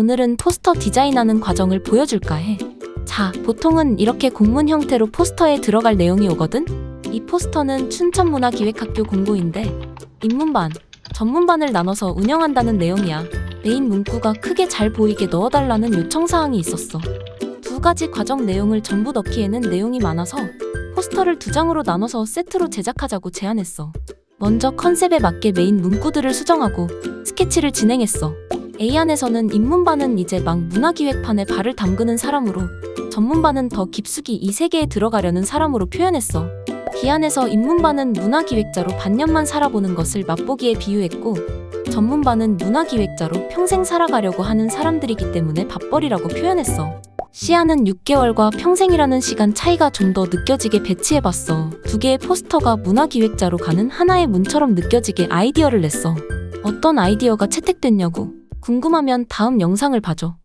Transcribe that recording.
오늘은 포스터 디자인하는 과정을 보여줄까 해. 자, 보통은 이렇게 공문 형태로 포스터에 들어갈 내용이 오거든? 이 포스터는 춘천문화기획학교 공고인데 입문반, 전문반을 나눠서 운영한다는 내용이야. 메인 문구가 크게 잘 보이게 넣어달라는 요청사항이 있었어. 두 가지 과정 내용을 전부 넣기에는 내용이 많아서 포스터를 두 장으로 나눠서 세트로 제작하자고 제안했어. 먼저 컨셉에 맞게 메인 문구들을 수정하고 스케치를 진행했어. A안에서는 입문반은 이제 막 문화기획판에 발을 담그는 사람으로 전문반은 더 깊숙이 이 세계에 들어가려는 사람으로 표현했어. B안에서 입문반은 문화기획자로 반년만 살아보는 것을 맛보기에 비유했고 전문반은 문화기획자로 평생 살아가려고 하는 사람들이기 때문에 밥벌이라고 표현했어. C안은 6개월과 평생이라는 시간 차이가 좀 더 느껴지게 배치해봤어. 두 개의 포스터가 문화기획자로 가는 하나의 문처럼 느껴지게 아이디어를 냈어. 어떤 아이디어가 채택됐냐고? 궁금하면 다음 영상을 봐줘.